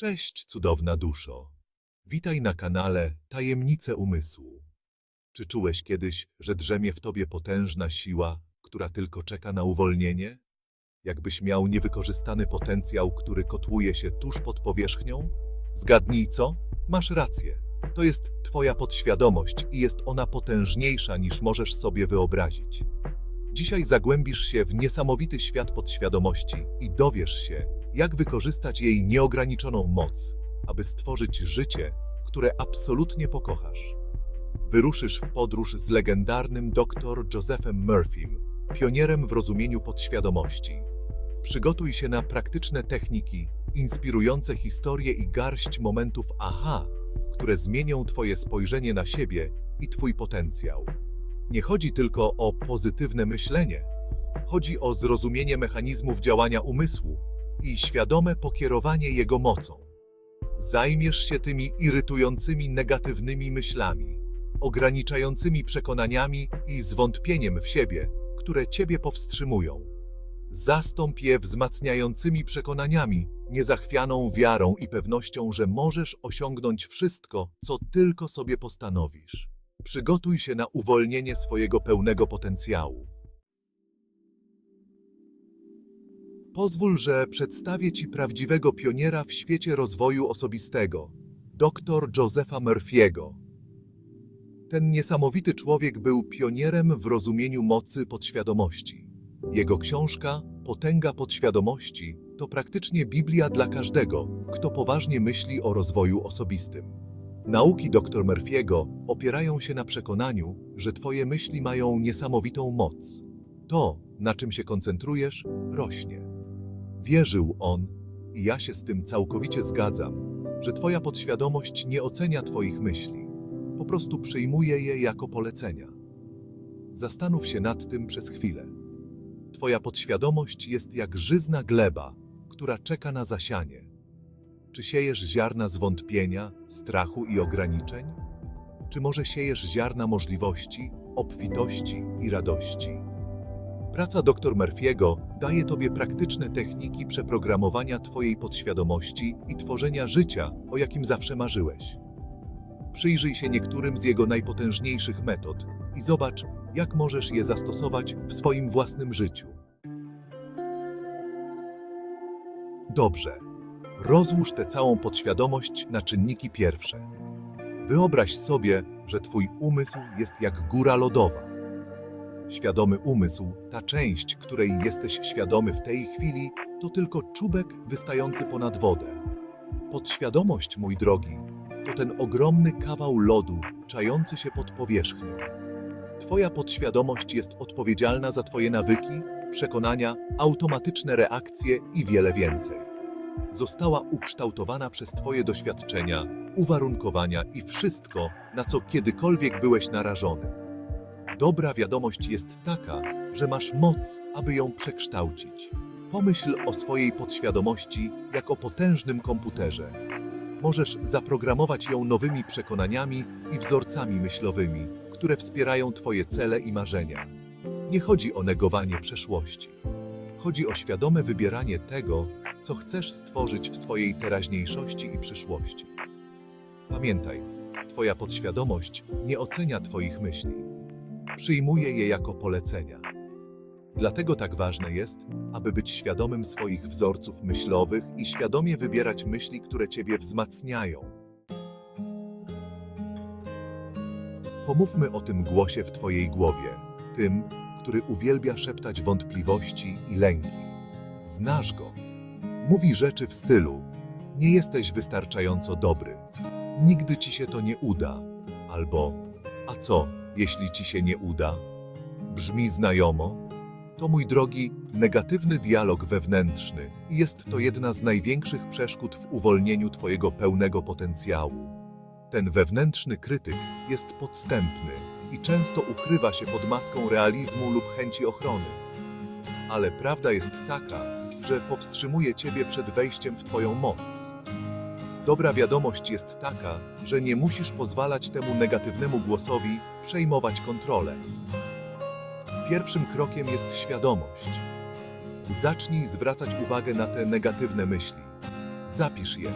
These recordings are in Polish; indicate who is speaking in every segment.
Speaker 1: Cześć, cudowna duszo. Witaj na kanale Tajemnice Umysłu. Czy czułeś kiedyś, że drzemie w tobie potężna siła, która tylko czeka na uwolnienie? Jakbyś miał niewykorzystany potencjał, który kotłuje się tuż pod powierzchnią? Zgadnij co? Masz rację. To jest twoja podświadomość i jest ona potężniejsza niż możesz sobie wyobrazić. Dzisiaj zagłębisz się w niesamowity świat podświadomości i dowiesz się, jak wykorzystać jej nieograniczoną moc, aby stworzyć życie, które absolutnie pokochasz. Wyruszysz w podróż z legendarnym dr Josephem Murphym, pionierem w rozumieniu podświadomości. Przygotuj się na praktyczne techniki, inspirujące historie i garść momentów aha, które zmienią Twoje spojrzenie na siebie i Twój potencjał. Nie chodzi tylko o pozytywne myślenie. Chodzi o zrozumienie mechanizmów działania umysłu i świadome pokierowanie jego mocą. Zajmiesz się tymi irytującymi negatywnymi myślami, ograniczającymi przekonaniami i zwątpieniem w siebie, które ciebie powstrzymują. Zastąp je wzmacniającymi przekonaniami, niezachwianą wiarą i pewnością, że możesz osiągnąć wszystko, co tylko sobie postanowisz. Przygotuj się na uwolnienie swojego pełnego potencjału. Pozwól, że przedstawię Ci prawdziwego pioniera w świecie rozwoju osobistego, dr Josepha Murphy'ego. Ten niesamowity człowiek był pionierem w rozumieniu mocy podświadomości. Jego książka Potęga podświadomości to praktycznie Biblia dla każdego, kto poważnie myśli o rozwoju osobistym. Nauki dr Murphy'ego opierają się na przekonaniu, że Twoje myśli mają niesamowitą moc. To, na czym się koncentrujesz, rośnie. Wierzył on, i ja się z tym całkowicie zgadzam, że Twoja podświadomość nie ocenia Twoich myśli, po prostu przyjmuje je jako polecenia. Zastanów się nad tym przez chwilę. Twoja podświadomość jest jak żyzna gleba, która czeka na zasianie. Czy siejesz ziarna zwątpienia, strachu i ograniczeń? Czy może siejesz ziarna możliwości, obfitości i radości? Praca dr Murphy'ego daje Tobie praktyczne techniki przeprogramowania Twojej podświadomości i tworzenia życia, o jakim zawsze marzyłeś. Przyjrzyj się niektórym z jego najpotężniejszych metod i zobacz, jak możesz je zastosować w swoim własnym życiu. Dobrze. Rozłóż tę całą podświadomość na czynniki pierwsze. Wyobraź sobie, że Twój umysł jest jak góra lodowa. Świadomy umysł, ta część, której jesteś świadomy w tej chwili, to tylko czubek wystający ponad wodę. Podświadomość, mój drogi, to ten ogromny kawał lodu czający się pod powierzchnią. Twoja podświadomość jest odpowiedzialna za Twoje nawyki, przekonania, automatyczne reakcje i wiele więcej. Została ukształtowana przez Twoje doświadczenia, uwarunkowania i wszystko, na co kiedykolwiek byłeś narażony. Dobra wiadomość jest taka, że masz moc, aby ją przekształcić. Pomyśl o swojej podświadomości jak o potężnym komputerze. Możesz zaprogramować ją nowymi przekonaniami i wzorcami myślowymi, które wspierają Twoje cele i marzenia. Nie chodzi o negowanie przeszłości. Chodzi o świadome wybieranie tego, co chcesz stworzyć w swojej teraźniejszości i przyszłości. Pamiętaj, Twoja podświadomość nie ocenia Twoich myśli. Przyjmuje je jako polecenia. Dlatego tak ważne jest, aby być świadomym swoich wzorców myślowych i świadomie wybierać myśli, które Ciebie wzmacniają. Pomówmy o tym głosie w Twojej głowie, tym, który uwielbia szeptać wątpliwości i lęki. Znasz go. Mówi rzeczy w stylu: Nie jesteś wystarczająco dobry. Nigdy ci się to nie uda. Albo: A co, jeśli ci się nie uda? Brzmi znajomo? To mój drogi, negatywny dialog wewnętrzny i jest to jedna z największych przeszkód w uwolnieniu Twojego pełnego potencjału. Ten wewnętrzny krytyk jest podstępny i często ukrywa się pod maską realizmu lub chęci ochrony. Ale prawda jest taka, że powstrzymuje Ciebie przed wejściem w Twoją moc. Dobra wiadomość jest taka, że nie musisz pozwalać temu negatywnemu głosowi przejmować kontrolę. Pierwszym krokiem jest świadomość. Zacznij zwracać uwagę na te negatywne myśli. Zapisz je.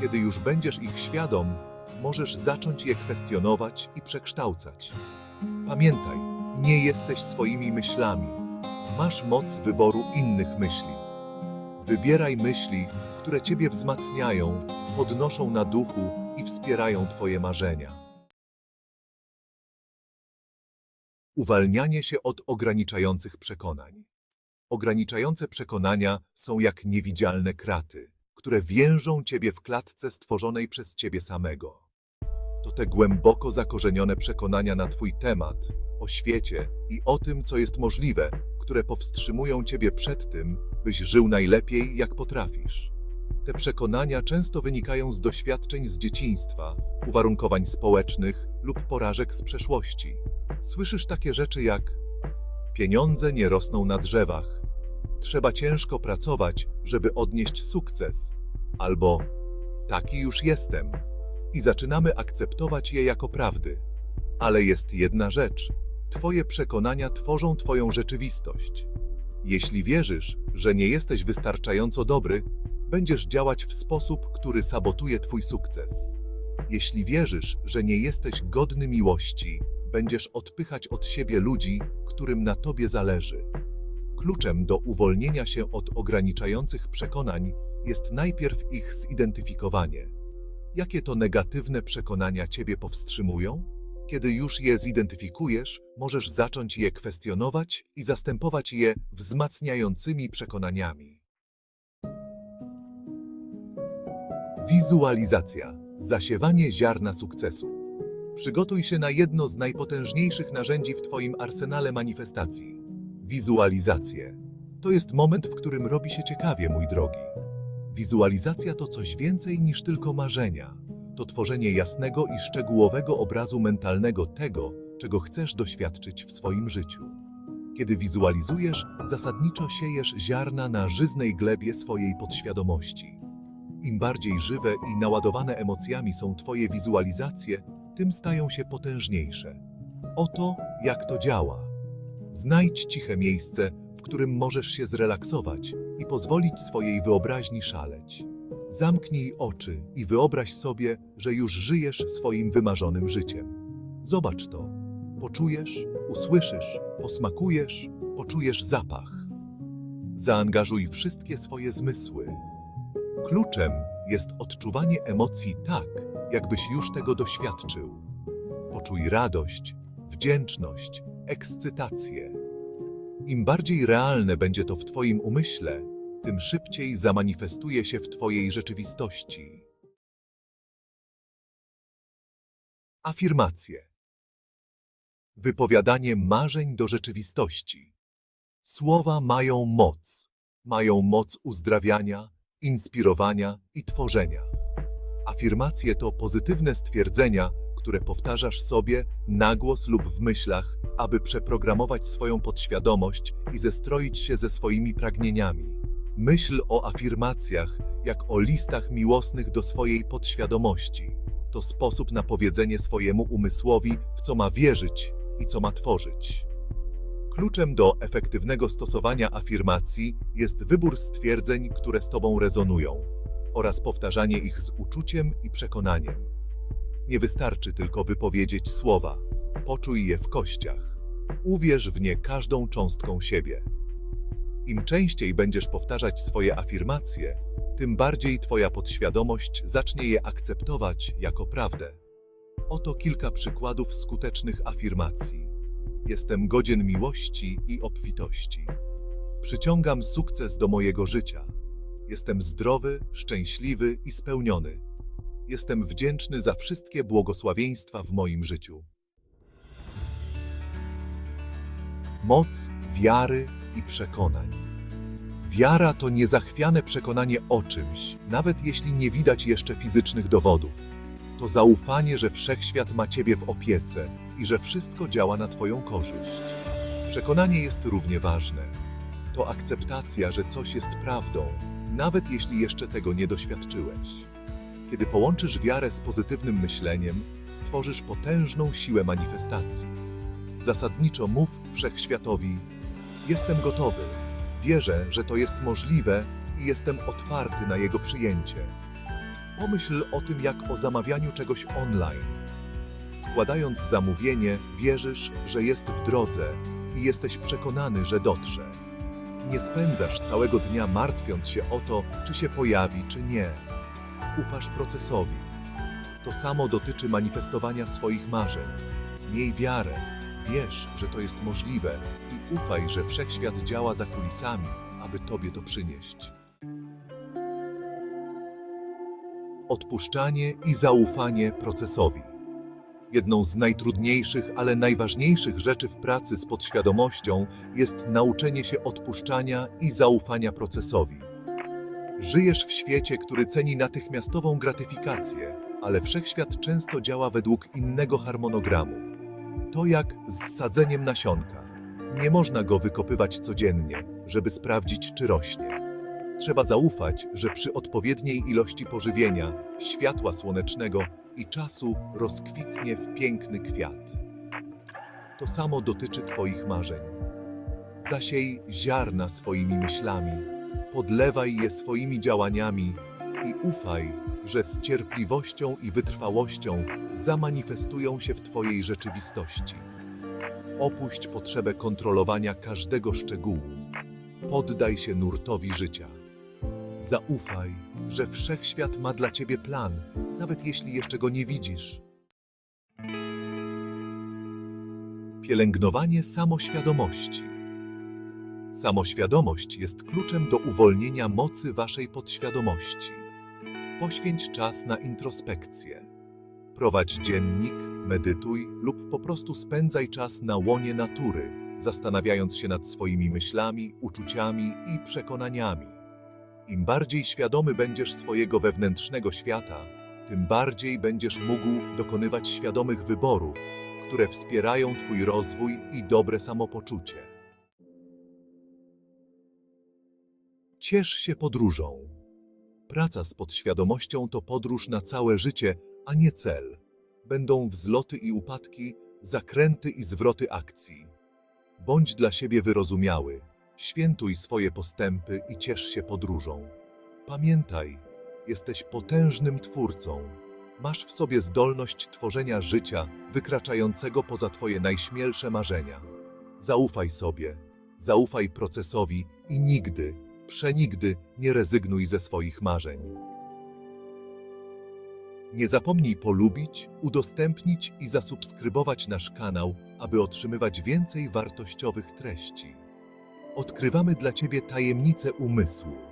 Speaker 1: Kiedy już będziesz ich świadom, możesz zacząć je kwestionować i przekształcać. Pamiętaj, nie jesteś swoimi myślami. Masz moc wyboru innych myśli. Wybieraj myśli, które Ciebie wzmacniają, podnoszą na duchu i wspierają Twoje marzenia. Uwalnianie się od ograniczających przekonań. Ograniczające przekonania są jak niewidzialne kraty, które więżą Ciebie w klatce stworzonej przez Ciebie samego. To te głęboko zakorzenione przekonania na Twój temat, o świecie i o tym, co jest możliwe, które powstrzymują Ciebie przed tym, byś żył najlepiej, jak potrafisz. Te przekonania często wynikają z doświadczeń z dzieciństwa, uwarunkowań społecznych lub porażek z przeszłości. Słyszysz takie rzeczy jak pieniądze nie rosną na drzewach, trzeba ciężko pracować, żeby odnieść sukces, albo taki już jestem. I zaczynamy akceptować je jako prawdy. Ale jest jedna rzecz: Twoje przekonania tworzą Twoją rzeczywistość. Jeśli wierzysz, że nie jesteś wystarczająco dobry, będziesz działać w sposób, który sabotuje Twój sukces. Jeśli wierzysz, że nie jesteś godny miłości, będziesz odpychać od siebie ludzi, którym na Tobie zależy. Kluczem do uwolnienia się od ograniczających przekonań jest najpierw ich zidentyfikowanie. Jakie to negatywne przekonania Ciebie powstrzymują? Kiedy już je zidentyfikujesz, możesz zacząć je kwestionować i zastępować je wzmacniającymi przekonaniami. Wizualizacja. Zasiewanie ziarna sukcesu. Przygotuj się na jedno z najpotężniejszych narzędzi w Twoim arsenale manifestacji wizualizację. To jest moment, w którym robi się ciekawie, mój drogi. Wizualizacja to coś więcej niż tylko marzenia. To tworzenie jasnego i szczegółowego obrazu mentalnego tego, czego chcesz doświadczyć w swoim życiu. Kiedy wizualizujesz, zasadniczo siejesz ziarna na żyznej glebie swojej podświadomości. Im bardziej żywe i naładowane emocjami są Twoje wizualizacje, tym stają się potężniejsze. Oto jak to działa. Znajdź ciche miejsce, w którym możesz się zrelaksować i pozwolić swojej wyobraźni szaleć. Zamknij oczy i wyobraź sobie, że już żyjesz swoim wymarzonym życiem. Zobacz to. Poczujesz, usłyszysz, posmakujesz, poczujesz zapach. Zaangażuj wszystkie swoje zmysły. Kluczem jest odczuwanie emocji tak, jakbyś już tego doświadczył. Poczuj radość, wdzięczność, ekscytację. Im bardziej realne będzie to w Twoim umyśle, tym szybciej zamanifestuje się w Twojej rzeczywistości. Afirmacje. Wypowiadanie marzeń do rzeczywistości. Słowa mają moc. Mają moc uzdrawiania, inspirowania i tworzenia. Afirmacje to pozytywne stwierdzenia, które powtarzasz sobie na głos lub w myślach, aby przeprogramować swoją podświadomość i zestroić się ze swoimi pragnieniami. Myśl o afirmacjach jak o listach miłosnych do swojej podświadomości. To sposób na powiedzenie swojemu umysłowi, w co ma wierzyć i co ma tworzyć. Kluczem do efektywnego stosowania afirmacji jest wybór stwierdzeń, które z Tobą rezonują, oraz powtarzanie ich z uczuciem i przekonaniem. Nie wystarczy tylko wypowiedzieć słowa, poczuj je w kościach. Uwierz w nie każdą cząstką siebie. Im częściej będziesz powtarzać swoje afirmacje, tym bardziej Twoja podświadomość zacznie je akceptować jako prawdę. Oto kilka przykładów skutecznych afirmacji. Jestem godzien miłości i obfitości. Przyciągam sukces do mojego życia. Jestem zdrowy, szczęśliwy i spełniony. Jestem wdzięczny za wszystkie błogosławieństwa w moim życiu. Moc wiary i przekonań. Wiara to niezachwiane przekonanie o czymś, nawet jeśli nie widać jeszcze fizycznych dowodów. To zaufanie, że wszechświat ma Ciebie w opiece i że wszystko działa na Twoją korzyść. Przekonanie jest równie ważne. To akceptacja, że coś jest prawdą, nawet jeśli jeszcze tego nie doświadczyłeś. Kiedy połączysz wiarę z pozytywnym myśleniem, stworzysz potężną siłę manifestacji. Zasadniczo mów wszechświatowi: Jestem gotowy, wierzę, że to jest możliwe i jestem otwarty na jego przyjęcie. Pomyśl o tym jak o zamawianiu czegoś online. Składając zamówienie, wierzysz, że jest w drodze i jesteś przekonany, że dotrze. Nie spędzasz całego dnia martwiąc się o to, czy się pojawi, czy nie. Ufasz procesowi. To samo dotyczy manifestowania swoich marzeń. Miej wiarę, wiesz, że to jest możliwe i ufaj, że wszechświat działa za kulisami, aby tobie to przynieść. Odpuszczanie i zaufanie procesowi. Jedną z najtrudniejszych, ale najważniejszych rzeczy w pracy z podświadomością jest nauczenie się odpuszczania i zaufania procesowi. Żyjesz w świecie, który ceni natychmiastową gratyfikację, ale wszechświat często działa według innego harmonogramu. To jak z sadzeniem nasionka. Nie można go wykopywać codziennie, żeby sprawdzić, czy rośnie. Trzeba zaufać, że przy odpowiedniej ilości pożywienia, światła słonecznego i czasu rozkwitnie w piękny kwiat. To samo dotyczy Twoich marzeń. Zasiej ziarna swoimi myślami, podlewaj je swoimi działaniami i ufaj, że z cierpliwością i wytrwałością zamanifestują się w Twojej rzeczywistości. Opuść potrzebę kontrolowania każdego szczegółu. Poddaj się nurtowi życia. Zaufaj, że wszechświat ma dla ciebie plan, nawet jeśli jeszcze go nie widzisz. Pielęgnowanie samoświadomości. Samoświadomość jest kluczem do uwolnienia mocy waszej podświadomości. Poświęć czas na introspekcję. Prowadź dziennik, medytuj lub po prostu spędzaj czas na łonie natury, zastanawiając się nad swoimi myślami, uczuciami i przekonaniami. Im bardziej świadomy będziesz swojego wewnętrznego świata, tym bardziej będziesz mógł dokonywać świadomych wyborów, które wspierają Twój rozwój i dobre samopoczucie. Ciesz się podróżą. Praca z podświadomością to podróż na całe życie, a nie cel. Będą wzloty i upadki, zakręty i zwroty akcji. Bądź dla siebie wyrozumiały, świętuj swoje postępy i ciesz się podróżą. Pamiętaj, jesteś potężnym twórcą. Masz w sobie zdolność tworzenia życia wykraczającego poza Twoje najśmielsze marzenia. Zaufaj sobie, zaufaj procesowi i nigdy, przenigdy nie rezygnuj ze swoich marzeń. Nie zapomnij polubić, udostępnić i zasubskrybować nasz kanał, aby otrzymywać więcej wartościowych treści. Odkrywamy dla Ciebie tajemnice umysłu.